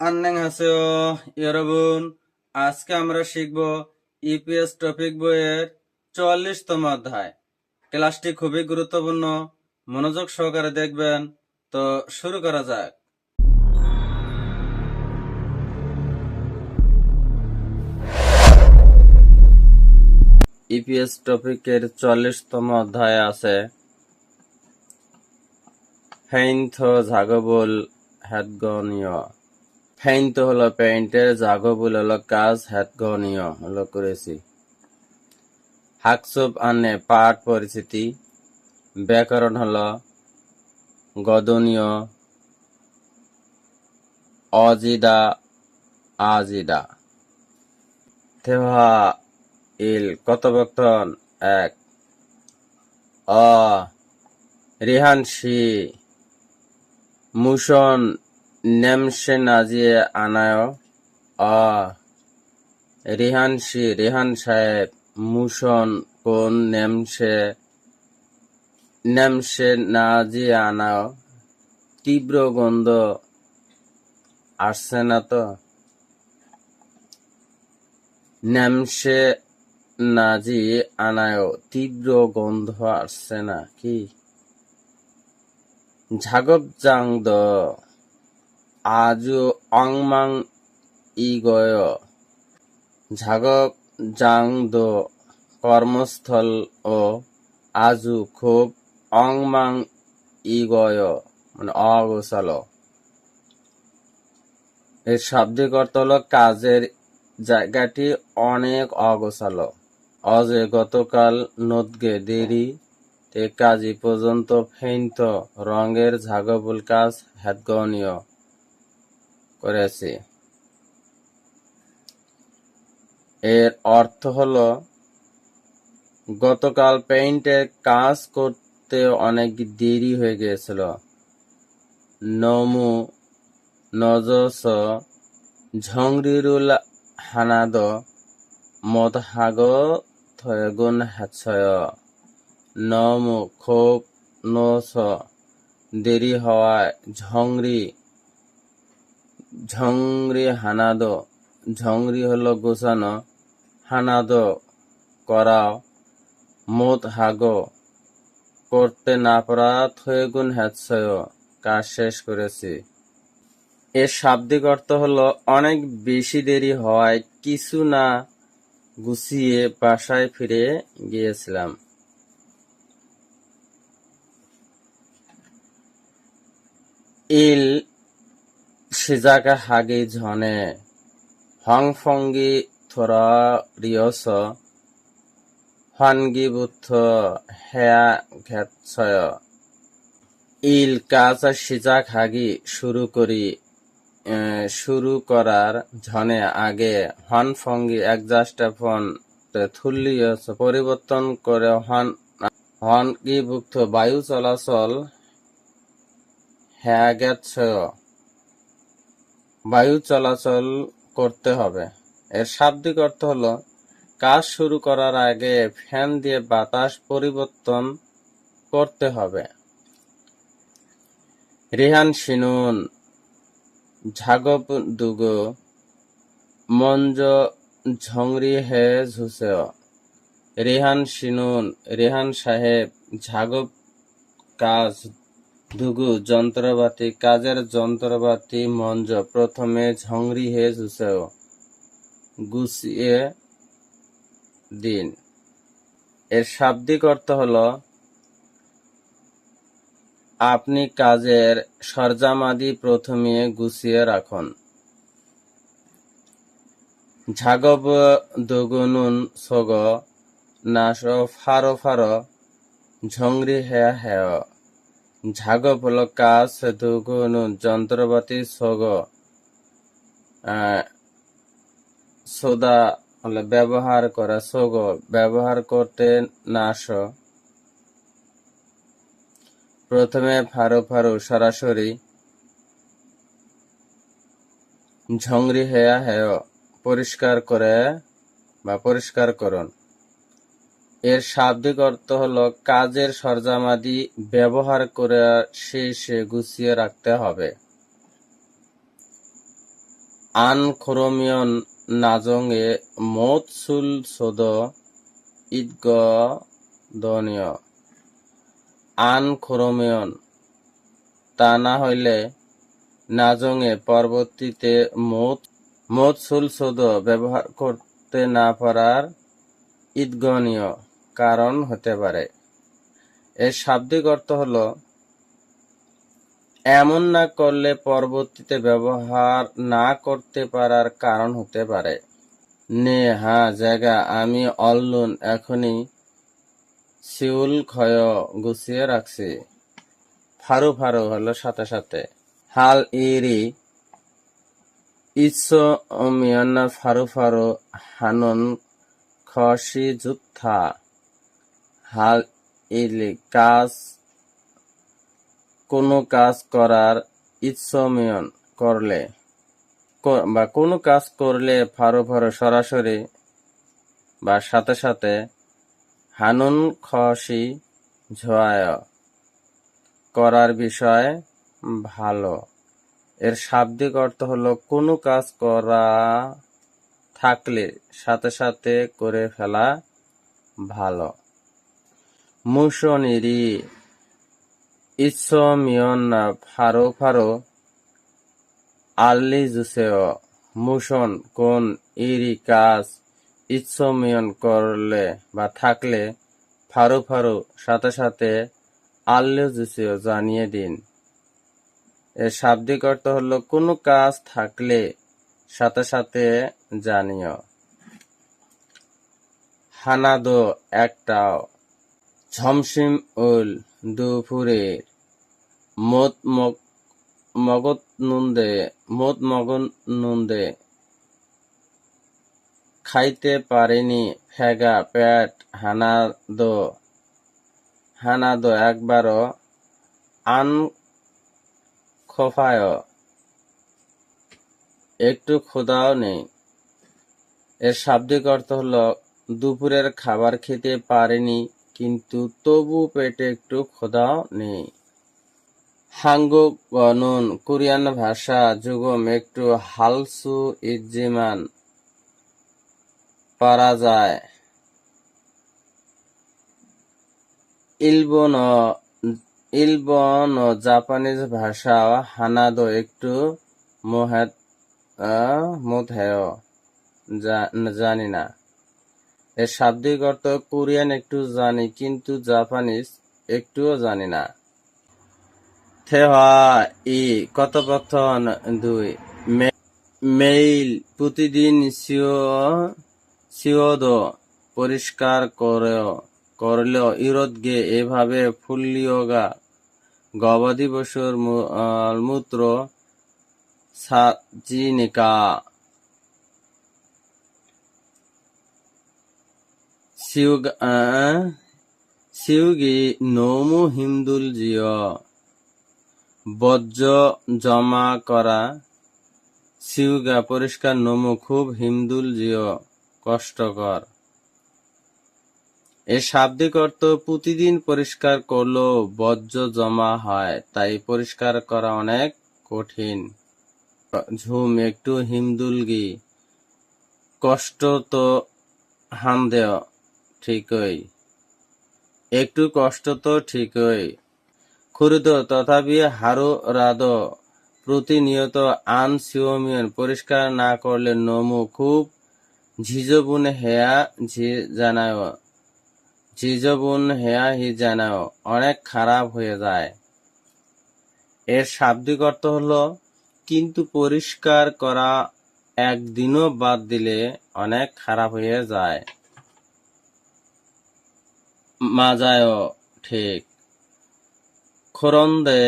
আন্নাং হাসেও ইয়রবুন আজকে আমরা শিখব ইপিএস টপিক বইয়ের চুয়াল্লিশতম অধ্যায়। ক্লাসটি খুবই গুরুত্বপূর্ণ। মনোযোগ সহকারে দেখবেন। তো শুরু করা যাক। ইপিএস টপিকের চুয়াল্লিশতম অধ্যায়ে আছে ফেইন্থ ঝাগবুল হ্যাদগনীয় ফেইন্থ হলো পেইন্টের জাগবুল হলো কাজ হ্যাদগনীয় হলো করেছি হাকসুব আনে পাঠ পরিচিতি। ব্যাকরণ হলো গদনীয়, অজিদা, আজিদা। তেহা ইল কত বক্তন এক। অ রিহান শি মুশন নেমসে নাজিয়ে আনায় অ রিহান শি, রিহান সাহেব মুশন কোন নেমসে নেমসে নাজিয়ে আনায় তীব্র গন্ধ আসছে না তো? নেমসে নাজি আনায় তীব্র গন্ধ আসছে না কি? ঝাগব জাং দ আজু অংমাং ইগয়। ঝাগব জাং দ কর্মস্থল ও আজু খুব অংমাং ইগয় মানে অগোছালো। এর হলো কাজের জায়গাটি অনেক অগোছালো। অজে গতকাল নদগে দেরি, তে কাজী পর্যন্ত ফেইন্ত, রঙের ঝাগবুল কাজ করেছে এর অর্থ হল, গতকাল পেইন্টের কাজ করতে অনেক দেরি হয়ে গিয়েছিল। নমু নজস ঝংরিরুল হানাদ মদহাগ থয়গুন হাছয় নমু খুব নস দেরি হওয়ায় ঝংরি ঝংরি হানাদ, ঝংরি হলো গোছানো হানাদ করাও মোত হাগ, করতে না পারা থয়েগুন হ্যাৎসয় কাজ শেষ করেছি। এর শাব্দিক অর্থ হলো অনেক বেশি দেরি হওয়ায় কিছু না গুছিয়ে বাসায় ফিরে গিয়েছিলাম। ইল সিজাকা হাগি ঝনে, হংফঙ্গি থরা রিয়স, হানগি ঘেৎসয় ইল কাজ সিজাক হাগি শুরু করি শুরু করার ঝনে আগে হন ফঙ্গি একজাস্টাফন থুল্লিয়স পরিবর্তন করে হন হন কি বায়ু চলাচল হ্যাঁ গেছে বায়ু চলাচল করতে হবে। এর শাব্দিক অর্থ হল, কাজ শুরু করার আগে ফ্যান দিয়ে বাতাস পরিবর্তন করতে হবে। রেহান শিনুন ঝাগপ দুগো, মঞ্জ ঝংরি হে ঝুসেও। রেহান শিনুন, রেহান সাহেব ঝাগপ কাজ দুগু যন্ত্রপাতি, কাজের যন্ত্রপাতি মঞ্জ প্রথমে ঝংরি হে ঝুসেও। গুছিয়ে দিন। এর শাব্দিক অর্থ হলো, আপনি কাজের সরঞ্জামাদি প্রথমে গুছিয়ে রাখুন। ঝাগব দগুনুন সগ, নাশ ফারো ফারো, ঝংরি হে হে ঝাগব হলো কাজ দগুনুন যন্ত্রপাতি সগ সোদা হলো ব্যবহার করা সগ, ব্যবহার করতে নাশ। প্রথমে ফারো ফারো সরাসরি ঝংরি হেয়া হেয়, পরিষ্কার করে বা পরিষ্কার করুন। এর শাব্দিক অর্থ হলো কাজের সরঞ্জামাদি ব্যবহার করে শেষে গুছিয়ে রাখতে হবে। আন খরমিয়ন নাজঙে মত সুল সদ ইদগ দনীয়। আন খরমিয়ন, তা না হইলে নাজঙে পরবর্তীতে মত সুল সদ ব্যবহার করতে না পারার ঈদগণীয় কারণ হতে পারে। এর শাব্দিক অর্থ হলো, এমন না করলে পরবর্তীতে ব্যবহার না করতে পারার কারণ হতে পারে। নে, হা, জায়গা, আমি অল্লুন এখনই শিউল ক্ষয় গুছিয়ে রাখছি। ফারু ফারু হলো সাথে সাথে। হাল ইরি ইচ্ছ মিয়ন ফারু ফারু হানুন খসি যুদ্ধা। হাল ইলি কাজ, কোনো কাজ করার ইচ্ছমিয়ন করলে বা কোনো কাজ করলে ফারো ফারো সরাসরি বা সাথে সাথে হানুন খসি ঝোয়ায় করার বিষয় ভালো। এর শাব্দিক অর্থ হলো কোনো কাজ করা থাকলে সাথে সাথে করে ফেলা ভালো। মুশনিরি ইচ্ছমিয়ন ফারো ফারো আল্লি জুসেও। মুশন কোন ইরি কাজ ইচ্ছমিয়ন করলে বা থাকলে ফারো ফারো সাথে সাথে আল্লি জুসেও জানিয়ে দিন। এর শাব্দিক অর্থ হলো কোনো কাজ থাকলে সাথে সাথে জানিও। হানাদো একটাও। ঝমসিম উল দুপুরের মত মগ- মগত নন্দে মত মগন নন্দে খাইতে পারেনি ফেগা পেট হানাদো হানাদো একবারও আন খোফায় একটু ক্ষুধাও নেই। এর শাব্দিক অর্থ হলো, দুপুরের খাবার খেতে পারেনি কিন্তু তবু পেটে একটু ক্ষুধাও নেই। হাঙ্গুক গনুন কোরিয়ান ভাষা যুগম একটু হালসু ইজ্জিমান, পারা যায়। ইলবন ইলবন জাপানিজ ভাষা হানাদো একটু মোহেত মোধেয় জানি না। এর শাব্দিক অর্থ কোরিয়ান একটু জানি, কিন্তু জাপানিজ একটুও জানি না। থেহা ই কথোপকথন দুই। মেইল, প্রতিদিন সিও সিওদ পরিষ্কার করেও করলেও ইরোদগে এভাবে ফুল্লিওগা গবাদি পশুর মূত্র সাজিনিকা সিউগ নমু হিমদুল জিও বর্জ্য জমা করা সিউগা পরিষ্কার নমু খুব হিমদুল জিও কষ্টকর এর শাব্দিক অর্থ প্রতিদিন পরিষ্কার করলেও বর্জ্য জমা হয় তাই পরিষ্কার করা অনেক কঠিন ঝুম একটু হিমদুলগি কষ্ট তো হামদেও ঠিকই। একটু কষ্ট তো ঠিকই। খুরিদ তথাপি হারু রাদ প্রতিনিয়ত আন সিওমিয়ন পরিষ্কার না করলে নমু খুব ঝিজবুন হেয়া ঝি জানায় ঝিজবুন হেয়া হি জানায় অনেক খারাপ হয়ে যায়। এর শাব্দিক অর্থ হলো, কিন্তু পরিষ্কার করা একদিনও বাদ দিলে অনেক খারাপ হয়ে যায়। মাজায়ও ঠিক। খরন্দে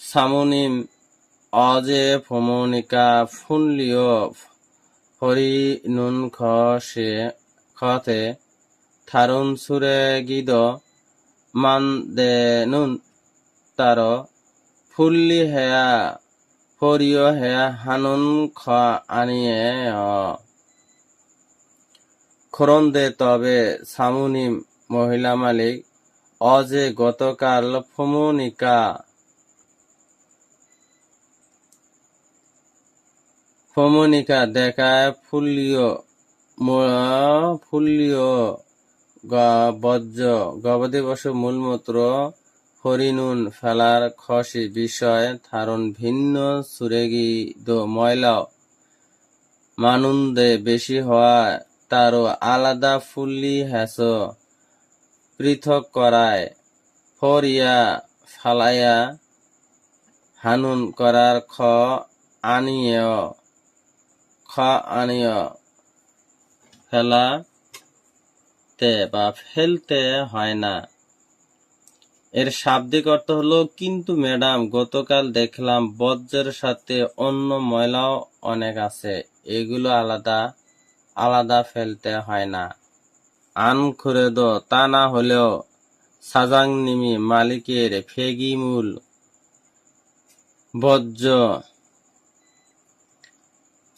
সামুনিম অজে ফমনিকা ফুনলিও হরি নুন খসে খতে থারুন সুরে গিদ মান দে নুন তার ফুল্লি হেয়া হরিয় হেয়া হানুন খ আনিয়ে খরন্দে তবে সামুনি মহিলা মালিক, অজে গতকাল ফমনিকা ফমনিকা দেখায় ফুল্লিও গ- বজ্র, গবাদি পশু মূলমূত্র হরিণুন ফেলার খসি বিষয় ধারণ ভিন্ন সুরেগি দো ময়লাও। মানুন্দে বেশি হওয়ায় তারও আলাদা ফুল্লি হ্যাস পৃথক করায়, ফরিয়া ফালাইয়া হানুন করার খ আনিয় খ আনিয় ফেলাতে বা ফেলতে হয় না। এর শাব্দিক অর্থ হলো, কিন্তু ম্যাডাম, গতকাল দেখলাম বজ্রের সাথে অন্য ময়লাও অনেক আছে। এগুলো আলাদা আলাদা ফেলতে হয় না। আন খুরে দো তা না হলেও সাজাং নিমি মালিকের ফেগিমূল বজ্র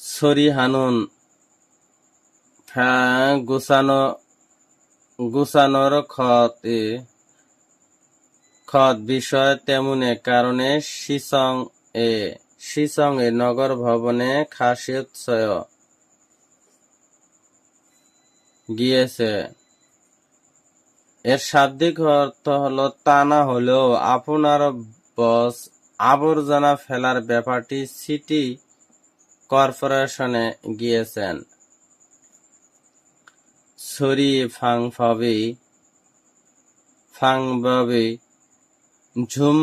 সরি হানুন ফ্যা- গুছানো, গুছানোর খতে খত বিষয় তেমনি কারণে শিসং এ শিসং এ নগর ভবনে খাসিয়ৎসয় গিয়েছে। এর শাব্দিক অর্থ হলো তা না হলেও আপনার বস আবর্জনা ফেলার ব্যাপারটি সিটি কর্পোরেশনে গিয়েছেন। সরি ফাং ফাবি ফাং বাবি ঝুম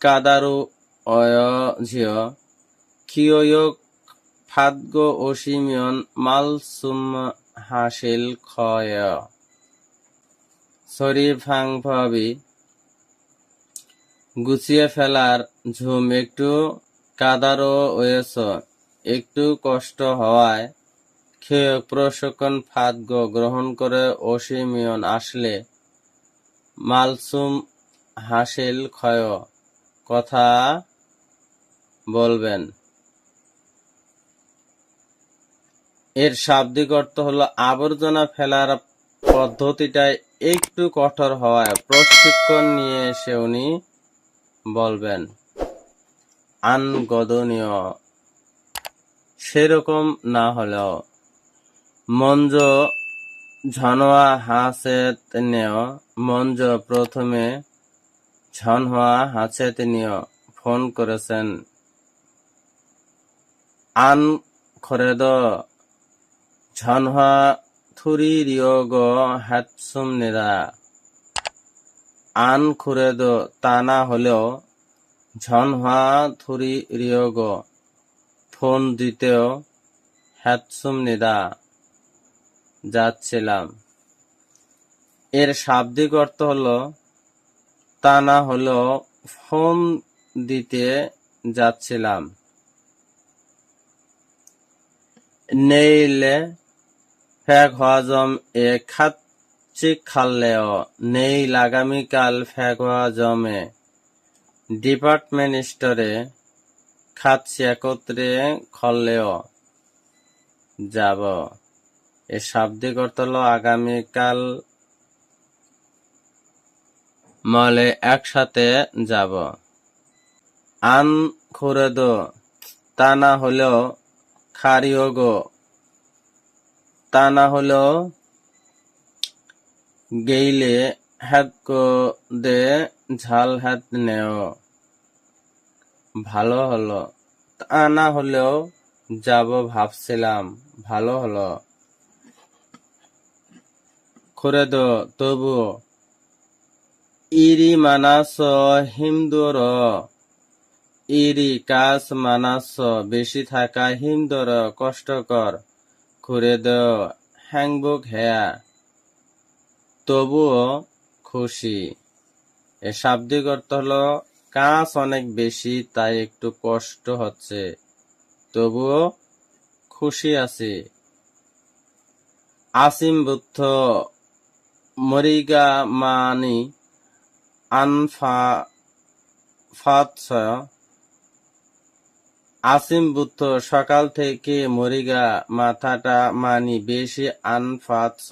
কাদারু অয়ঝিয় ফাদগো ওসিমিয়ন মালসুম হাসিল ফাং ফাবি গুছিয়ে ফেলার ঝুম একটু কাদারও হয়েছ, একটু কষ্ট হওয়ায়। খেয়ে প্রশিক্ষণ ফাদ্য গ্রহণ করে অসীমিয়ন আসলে। মালসুম হাসিল ক্ষয়, কথা বলবেন। এর শাব্দিক অর্থ হলো আবর্জনা ফেলার পদ্ধতিটা একটু কঠোর হওয়ায় প্রশিক্ষণ নিয়ে এসে উনি বলবেন, আনগদনীয়। সেরকম না হলেও মঞ্জ ঝনওয়া হাসেত নেয় মঞ্জ প্রথমে ঝনহোয়া হাসেত নিয় ফোন করেছেন, আন খরেদ ঝনহা থুরি রিয়োগ হ্যাৎসুম নিদা। আন খুরেদ তা না হলেও ঝনহা থুরি রিয়োগ ফোন দিতেও হ্যাৎসুম নিদা। যাচ্ছিলাম। এর শাব্দিক অর্থ হলো তা না হলেও ফোন দিতে যাচ্ছিলাম। নেইলে ফ্যাক হজম এ খাচ্ছি খাল্লেও নেইল আগামীকাল ফ্যাক হজমে ডিপার্টমেন্ট স্টোরে খাচ্ছি একত্রে খললেও যাব। এ শাব্দিক হলো আগামীকাল মলে একসাথে যাব। আন খুরেদ, তা না হলেও খারিওগো তা না হলেও গেইলে হ্যাত দে, ঝাল হাত নেও। ভালো হলো। তা না হলেও যাব ভাবছিলাম, ভালো হলো। খুরেদ তবু ইরি মানাস হিমদুর। ইরি কাস মানাস, বেশি থাকা হিমদর কষ্টকর খুরেদ হ্যাংবুক হেয়া তবুও খুশি। এ শাব্দিক অর্থ হলো, কাজ অনেক বেশি, তাই একটু কষ্ট হচ্ছে। তবুও খুশি আছি। আসিম বুদ্ধ, মরিগা মানি, আনফা ফাৎস আসিম বুদ্ধ, সকাল থেকে মরিগা, মাথাটা মানি বেশি আনফাৎস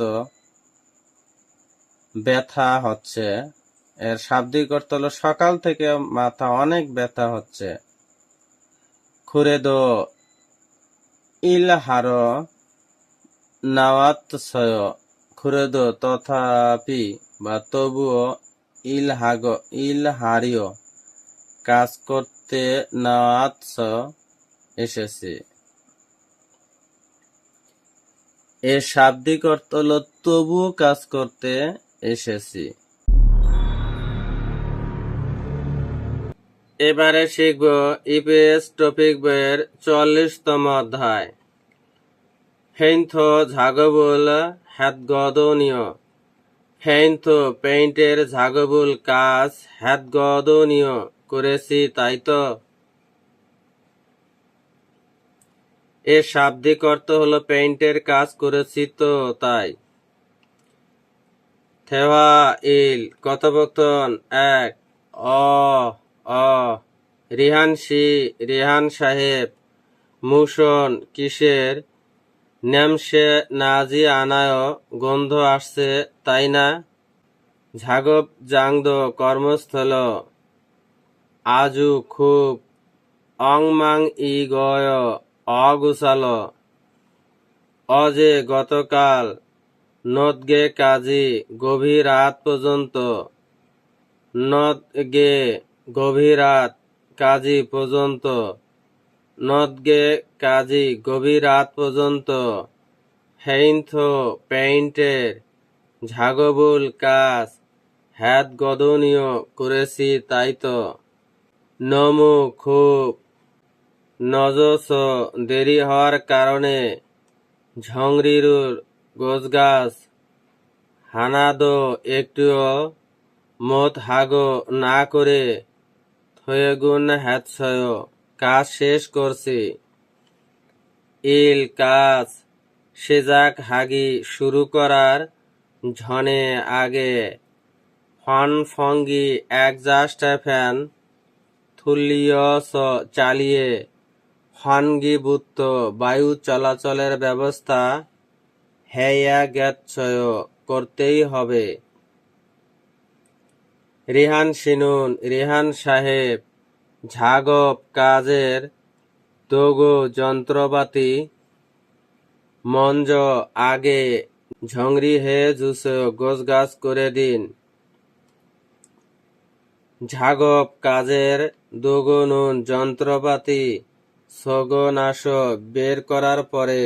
ব্যথা হচ্ছে। এর শাব্দিক অর্থ হলো সকাল থেকে মাথা অনেক ব্যথা হচ্ছে। খুরে দো ইলহার নাওয়াতসয় খুরেদ, তথাপি বা তবুও ইলহাগ, ইলহারিও। কাজ করতে নাওয়াতস এসেছে। এর শাব্দিক অর্থ হল, তবুও কাজ করতে এসেছি। এবারে শিখব ইপিএস টপিক বইয়ের চল্লিশতম অধ্যায়। হেইন্থ ঝাগবুল হ্যাদগদনীয় হেইন্থ পেইন্টের ঝাগবুল কাজ হ্যাদগদনীয় করেছি, তাই তো? এর শাব্দিক অর্থ হলো পেইন্টের কাজ করেছি তো তাই। থেওয়া ইল কথোপকথন, এক, অ অ, রিহান সি রিহান সাহেব মুশন কিসের? নেমসে নাজি আনায় গন্ধ আসছে, তাই না? ঝাগব জাংদ কর্মস্থল, আজু খুব অংমাং ই গয় অগুসাল অজে গতকাল নদগে কাজী গভীর রাত পর্যন্ত, নদগে গভীর রাত কাজী পর্যন্ত, নদগে কাজী গভীর রাত পর্যন্ত হেইন্থ পেইন্টের ঝাগবুল কাজ হ্যাদ গদনীয় করেছি তাই তো। নমু খুব নজস দেরি হওয়ার কারণে ঝংরিরুর গোছগাছ হানাদো একটুও মত হাগো না করে থয়েগুন হ্যাৎসয় কাজ শেষ করছি। ইল কাজ সেজাক হাগি শুরু করার ঝনে আগে ফন ফঙ্গি এক জাস্ট ফ্যান থুলিয়স চালিয়ে ফনগিভূত বায়ু চলাচলের ব্যবস্থা হেয়া গ্যাচ্ছয় করতেই হবে। রিহান শিনুন রিহান সাহেব, ঝাগব কাজের দোগো যন্ত্রপাতি, মঞ্জ আগে, ঝংরি হে জুস গোছগাছ করে দিন। ঝাগব কাজের দোগনুন যন্ত্রপাতি সগনাশ বের করার পরে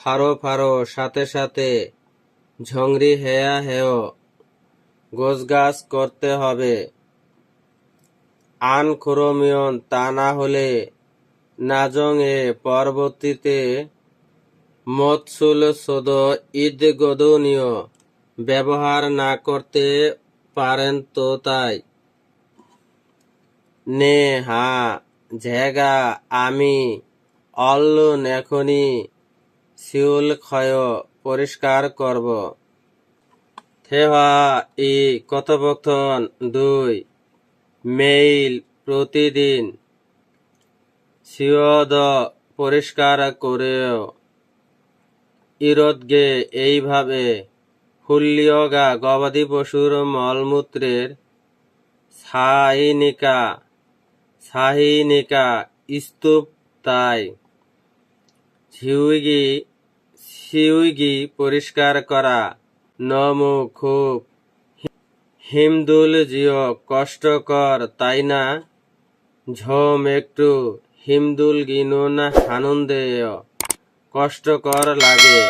ফারো ফারো, সাথে সাথে ঝংরি হেয়া হেয়, গোছগাছ করতে হবে। আন ক্রোমিয়ন তা না হলে নাজং এ পরবর্তীতে মৎসুল সদ ঈদ গদনীয় ব্যবহার না করতে পারেন তো তাই। নে হা ঝেগা আমি অল্লুন শিউল ক্ষয় পরিষ্কার করব। থেহা ই কথোপকথন দুই, মেইল প্রতিদিন সিওদ পরিষ্কার করেও। ইরদগে এইভাবে হুল্লিয়গা গবাদি পশুর মলমূত্রের সাইনিকা সাহিনিকা স্তূপ তাই ঝিউগি, সিউগি পরিষ্কার করা। নমু খুব। হিমদুল জিও কষ্টকর তাই না? ঝোম একটু। হিমদুল গিনুন আনন্দে কষ্টকর লাগে।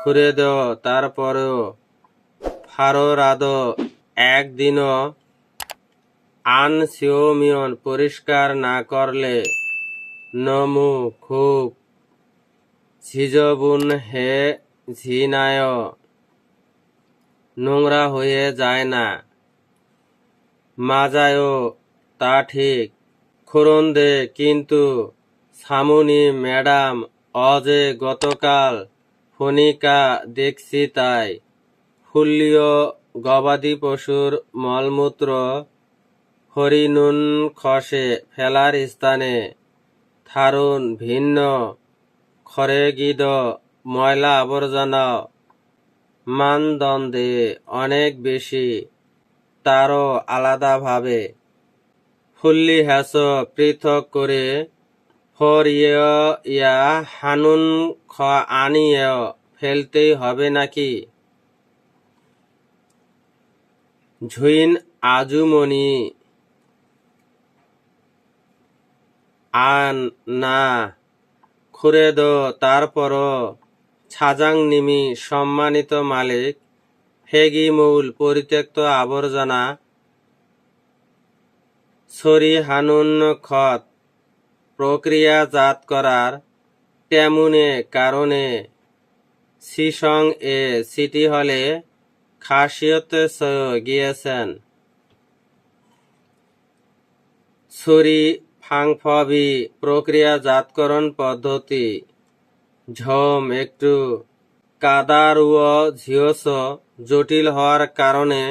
খুঁড়ে দেও, তারপরেও। ফারো রাদ, একদিনও আন সিওমিয়ন পরিষ্কার না করলে নমু খুব ঝিজবুন হে ঝিনায়। নোংরা হয়ে যায় না। মাজায়ও তা ঠিক। খুরন্দে কিন্তু সামুনি ম্যাডাম, অজে গতকাল ফনিকা দেখছি তাই। ফুল্লীয় গবাদি পশুর মলমূত্র হরিনুন খসে ফেলার স্থানে থারুন ভিন্ন খরেগিদ ময়লা আবর্জনা। মানদণ্ডে অনেক বেশি, তারও আলাদাভাবে ফুল্লি হ্যাস পৃথক করে ফর ইয়া হানুন খ আনিয়ে, ফেলতেই হবে নাকি? ঝুইন আজুমনি আন না খুরে দো তারপরও ছাজাং নিমি সম্মানিত মালিক হেগি মূল পরিত্যক্ত আবর্জনা ছড়ি হানুন খত প্রক্রিয়াজাত করার তেমনে কারণে সিসং এ সিটি হলে খাসিয়ত গিয়েছেন। ছুরি ফাংফবি প্রক্রিয়াজাতকরণ পদ্ধতি। ঝম একটু কাদার ও ঝিয়স জটিল হওয়ার কারণে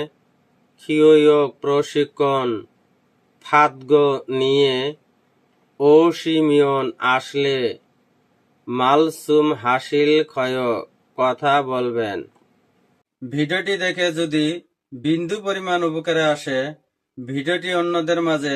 ক্ষিয়ক প্রশিক্ষণ। ফাদগ নিয়ে ঔসিমিয়ন আসলে মালসুম হাসিল ক্ষয় কথা বলবেন। ভিডিওটি দেখে যদি বিন্দু পরিমাণ উপকারে আসে, ভিডিওটি অন্যদের মাঝে